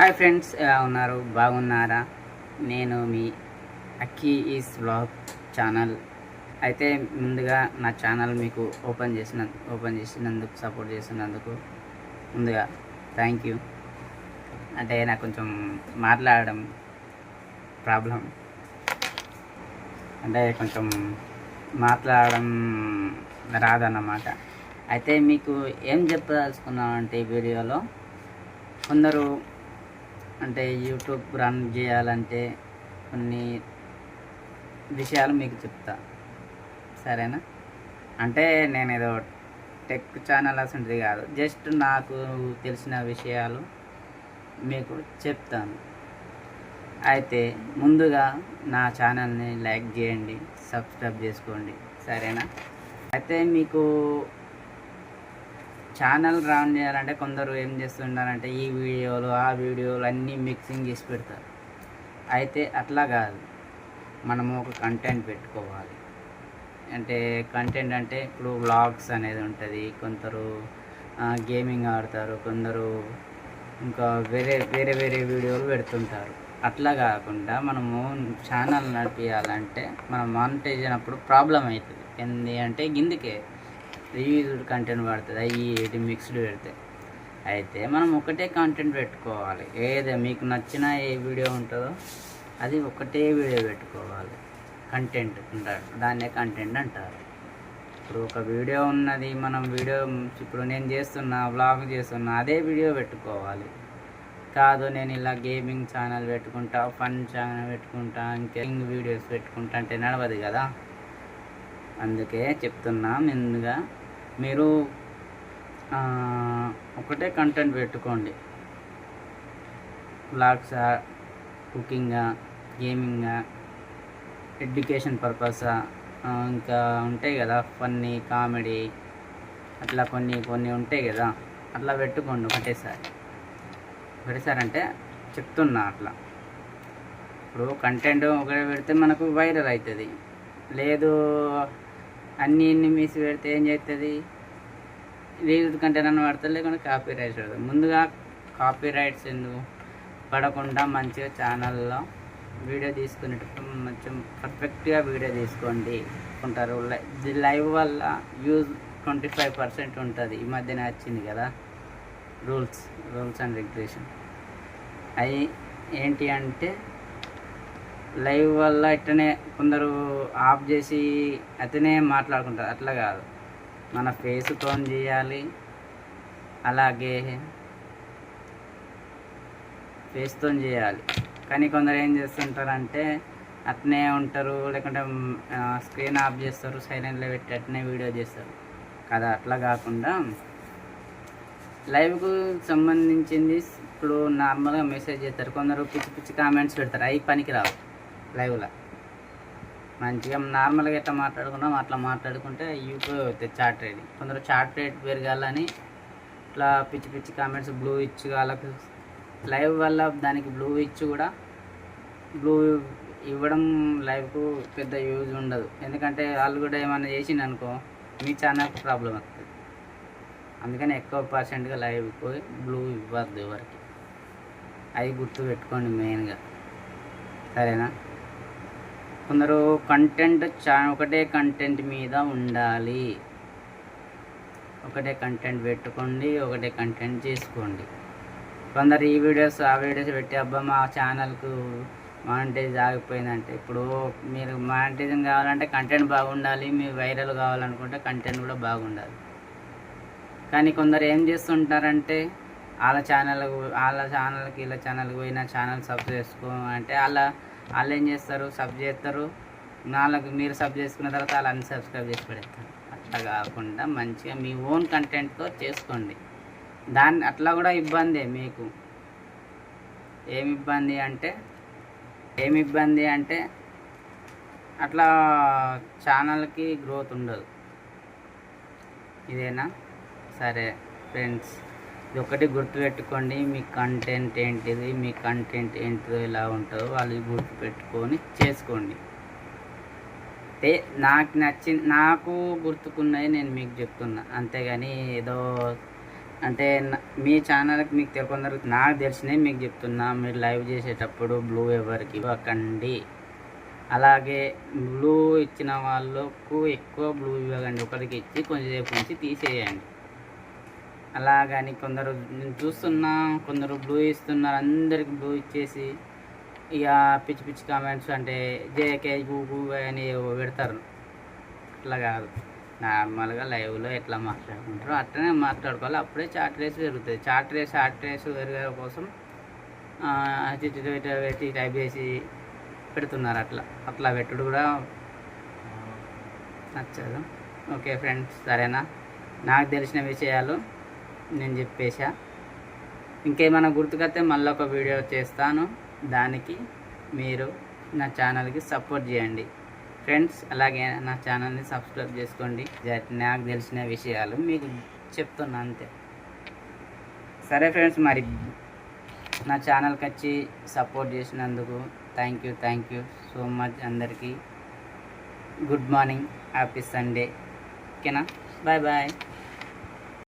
Hi friends ఎలా ఉన్నారు? బాగున్నారా? నేను మీ అక్కీ ఈస్ బ్లాగ్ ఛానల్. అయితే ముందుగా నా ఛానల్ మీకు ఓపెన్ చేసిన ఓపెన్ చేసినందుకు సపోర్ట్ చేసినందుకు ముందుగా థ్యాంక్ యూ. అంటే నాకు కొంచెం మాట్లాడడం ప్రాబ్లం. అంటే కొంచెం మాట్లాడడం రాదన్నమాట. అయితే మీకు ఏం చెప్పదలుచుకున్నాను అంటే ఈ వీడియోలో కొందరు అంటే యూట్యూబ్ రన్ చేయాలంటే కొన్ని విషయాలు మీకు చెప్తా. సరేనా? అంటే నేను ఏదో టెక్ ఛానల్ అసంటిది కాదు. జస్ట్ నాకు తెలిసిన విషయాలు మీకు చెప్తాను. అయితే ముందుగా నా ఛానల్ని లైక్ చేయండి సబ్స్క్రైబ్ చేసుకోండి. సరేనా? అయితే మీకు ఛానల్ రన్ చేయాలంటే కొందరు ఏం చేస్తుంటారంటే ఈ వీడియోలు ఆ వీడియోలు అన్నీ మిక్సింగ్ చేసి పెడతారు. అయితే అట్లా కాదు. మనము ఒక కంటెంట్ పెట్టుకోవాలి. అంటే కంటెంట్ అంటే ఇప్పుడు వ్లాగ్స్ అనేది ఉంటుంది. కొందరు గేమింగ్ ఆడతారు. కొందరు ఇంకా వేరే వేరే వేరే వీడియోలు పెడుతుంటారు. అట్లా కాకుండా మనము ఛానల్ నడిపించాలంటే మనం మానిటైజ్ అయినప్పుడు ప్రాబ్లం అవుతుంది. ఏంది అంటే గిందుకే. రివ్యూడ్ కంటెంట్ పడుతుంది. అవి ఇది మిక్స్డ్ పెడితే. అయితే మనం ఒకటే కంటెంట్ పెట్టుకోవాలి. ఏదో మీకు నచ్చిన ఏ వీడియో ఉంటుందో అది ఒకటే వీడియో పెట్టుకోవాలి. కంటెంట్ ఉంటారు దాన్నే కంటెంట్ అంటారు. ఇప్పుడు ఒక వీడియో ఉన్నది మనం వీడియో ఇప్పుడు నేను చేస్తున్నా వ్లాగ్ చేస్తున్నా అదే వీడియో పెట్టుకోవాలి. కాదు నేను ఇలా గేమింగ్ ఛానల్ పెట్టుకుంటా ఫన్ ఛానల్ పెట్టుకుంటా ఇంకేం వీడియోస్ పెట్టుకుంటా అంటే నడవదు కదా. అందుకే చెప్తున్నా ముందుగా మీరు ఒకటే కంటెంట్ పెట్టుకోండి. బ్లాగ్సా కుకింగా గేమింగా ఎడ్యుకేషన్ పర్పసా ఇంకా ఉంటాయి కదా ఫన్నీ కామెడీ అట్లా కొన్ని కొన్ని ఉంటాయి కదా అట్లా పెట్టుకోండి ఒకటేసారి. ఒకటేసారి అంటే చెప్తున్నా అట్లా. ఇప్పుడు కంటెంట్ ఒకటే పెడితే మనకు వైరల్ అవుతుంది లేదు అన్ని ఇన్ని మీసి పెడితే ఏం చేస్తుంది రీల్స్ కంటే నన్ను పడతారు లేకుండా కాపీ రైట్స్ పడుతుంది ముందుగా కాపీ రైట్స్ ఎందుకు? పడకుండా మంచిగా ఛానల్లో వీడియో తీసుకునేటప్పుడు కొంచెం పర్ఫెక్ట్గా వీడియో తీసుకోండి ఉంటారు ఇది లైవ్ వల్ల యూజ్ ట్వంటీ ఫైవ్ పర్సెంట్ ఉంటుంది. ఈ మధ్యన వచ్చింది కదా? రూల్స్ రూల్స్ అండ్ రెగ్యులేషన్ అవి ఏంటి అంటే లైవ్ వల్ల ఇట్టనే కొందరు ఆఫ్ చేసి అతనే మాట్లాడుకుంటారు. అట్లా కాదు. మన ఫేస్ టోన్ చేయాలి. అలాగే ఫేస్తో చేయాలి. కానీ కొందరు ఏం చేస్తుంటారంటే అట్నే ఉంటారు. లేకుంటే స్క్రీన్ ఆఫ్ చేస్తారు. సైలెంట్లో పెట్టి అట్నే వీడియో చేస్తారు. కదా అట్లా కాకుండా లైవ్కు సంబంధించింది ఇప్పుడు నార్మల్గా మెసేజ్ చేస్తారు. కొందరు పిచ్చి పిచ్చి కామెంట్స్ పెడతారు. అవి పనికి రావు లైవ్లో. మంచిగా నార్మల్గా ఎట్లా మాట్లాడుకున్నాం అట్లా మాట్లాడుకుంటే యూట్యూబ్ అవుతుంది చాట్ రేట్ కొందరు చాట్ రేట్ పెరగాలని ఇట్లా పిచ్చి పిచ్చి కామెంట్స్ బ్లూ ఇచ్చు వాళ్ళకు లైవ్ వల్ల దానికి బ్లూ ఇచ్చు కూడా బ్లూ ఇవ్వడం లైవ్కు పెద్ద యూజ్ ఉండదు. ఎందుకంటే వాళ్ళు కూడా ఏమైనా చేసింది అనుకో మీ ఛానల్కి ప్రాబ్లం వస్తుంది అందుకని ఎక్కువ పర్సెంట్గా లైవ్ పోయి బ్లూ ఇవ్వద్దు ఎవరికి. అవి గుర్తు పెట్టుకోండి మెయిన్గా. సరేనా? కొందరు కంటెంట్ చా ఒకటే కంటెంట్ మీద ఉండాలి. ఒకటే కంటెంట్ పెట్టుకోండి ఒకటే కంటెంట్ చేసుకోండి. కొందరు ఈ వీడియోస్ ఆ వీడియోస్ పెట్టి అబ్బా మా ఛానల్కు మానిటైజ్ ఆగిపోయిందంటే ఇప్పుడు మీరు మానిటైజింగ్ కావాలంటే కంటెంట్ బాగుండాలి మీరు వైరల్ కావాలనుకుంటే కంటెంట్ కూడా బాగుండాలి. కానీ కొందరు ఏం చేస్తుంటారంటే వాళ్ళ ఛానల్ వాళ్ళ ఛానల్కి వీళ్ళ ఛానల్కి పోయిన ఛానల్ సబ్ చేసుకో అంటే వాళ్ళ వాళ్ళు ఏం చేస్తారు? సబ్ చేస్తారు. నాలుగు మీరు సబ్ చేసుకున్న తర్వాత వాళ్ళు అన్సబ్స్క్రైబ్ చేసి పెడతారు. అట్లా కాకుండా మంచిగా మీ ఓన్ కంటెంట్తో చేసుకోండి. దాన్ని అట్లా కూడా ఇబ్బందే మీకు. ఏమి ఇబ్బంది అంటే ఏమి ఇబ్బంది అంటే అట్లా ఛానల్కి గ్రోత్ ఉండదు. ఇదేనా? సరే ఫ్రెండ్స్ ఇది ఒకటి గుర్తుపెట్టుకోండి మీ కంటెంట్ ఏంటిది మీ కంటెంట్ ఏంటిదో ఎలా ఉంటుందో వాళ్ళు గుర్తుపెట్టుకొని చేసుకోండి. అంటే నాకు నచ్చిన నాకు గుర్తుకున్నది నేను మీకు చెప్తున్నా. అంతేగాని ఏదో అంటే మీ ఛానల్కి మీకు తెలు- నాకు తెలిసినవి మీకు చెప్తున్నా. మీరు లైవ్ చేసేటప్పుడు బ్లూ ఎవరికి ఇవ్వకండి. అలాగే బ్లూ ఇచ్చిన వాళ్ళకు ఎక్కువ బ్లూ ఇవ్వకండి. ఒకరికి ఇచ్చి కొంచెంసేపు ఉంచి తీసేయండి. అలాగని కొందరు నేను చూస్తున్నా కొందరు బ్లూ ఇస్తున్నారు అందరికి బ్లూ ఇచ్చేసి ఇక పిచ్చి పిచ్చి కామెంట్స్ అంటే జేకే గూగు అని పెడతారు. అట్లా కాదు. నార్మల్గా లైవ్లో ఎట్లా మాట్లాడుకుంటారో అట్లనే మాట్లాడుకోవాలి. అప్పుడే చాట్ రేస్ జరుగుతుంది. చాట్ రేస్ చాట్ రేస్ పెరిగే కోసం పెట్టి పెట్టి టైప్ చేసి పెడుతున్నారు అట్లా. అట్లా పెట్టుడు కూడా నచ్చదు. ఓకే ఫ్రెండ్స్ సరేనా? నాకు తెలిసిన విషయాలు నేను చెప్పేశా. ఇంకేమైనా గుర్తుకొస్తే మళ్ళీ ఒక వీడియో చేస్తాను. దానికి మీరు నా ఛానల్కి సపోర్ట్ చేయండి. ఫ్రెండ్స్ అలాగే నా ఛానల్ని సబ్స్క్రైబ్ చేసుకోండి. జ- నాకు తెలిసిన విషయాలు మీకు చెప్తున్నా అంతే. సరే ఫ్రెండ్స్ మరి నా ఛానల్కి వచ్చి సపోర్ట్ చేసినందుకు thank you thank you so much అందరికీ. Good morning happy Sunday. ఓకేనా? Bye bye.